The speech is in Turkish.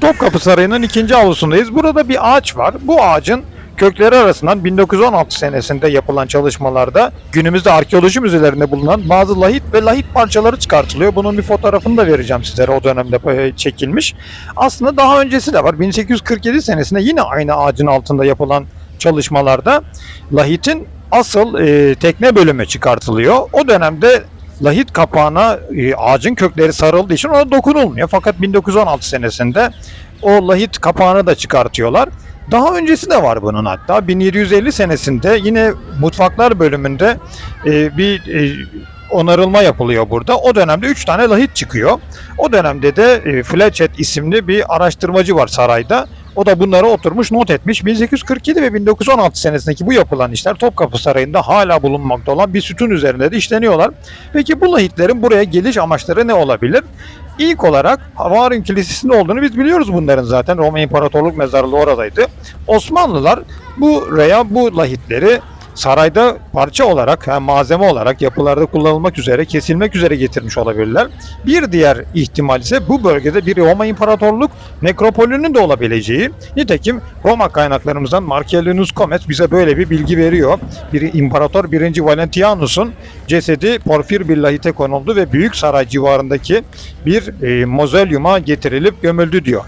Topkapı Sarayı'nın ikinci avlusundayız. Burada bir ağaç var. Bu ağacın kökleri arasından 1916 senesinde yapılan çalışmalarda günümüzde arkeoloji müzelerinde bulunan bazı lahit ve lahit parçaları çıkartılıyor. Bunun bir fotoğrafını da vereceğim sizlere o dönemde e, çekilmiş. Aslında daha öncesi de var. 1847 senesinde yine aynı ağacın altında yapılan çalışmalarda lahitin asıl e, tekne bölümü çıkartılıyor. O dönemde lahit kapağına e, ağacın kökleri sarıldığı için ona dokunulmuyor. Fakat 1916 senesinde o lahit kapağını da çıkartıyorlar. Daha öncesi de var bunun hatta. 1750 senesinde yine mutfaklar bölümünde e, bir e, onarılma yapılıyor burada. O dönemde 3 tane lahit çıkıyor. O dönemde de e, Fletchet isimli bir araştırmacı var sarayda. O da bunları oturmuş not etmiş. 1847 ve 1916 senesindeki bu yapılan işler Topkapı Sarayı'nda hala bulunmakta olan bir sütun üzerinde de işleniyorlar. Peki bu lahitlerin buraya geliş amaçları ne olabilir? İlk olarak Havarun Kilisesi'nde olduğunu biz biliyoruz bunların zaten. Roma İmparatorluk Mezarlığı oradaydı. Osmanlılar buraya bu lahitleri sarayda parça olarak, yani malzeme olarak yapılarda kullanılmak üzere, kesilmek üzere getirmiş olabilirler. Bir diğer ihtimal ise bu bölgede bir Roma İmparatorluk nekropolünün de olabileceği. Nitekim Roma kaynaklarımızdan Marcellinus Comes bize böyle bir bilgi veriyor. Bir İmparator 1. Valentianus'un cesedi porfir bir lahite konuldu ve Büyük Saray civarındaki bir e, mozolyuma getirilip gömüldü diyor.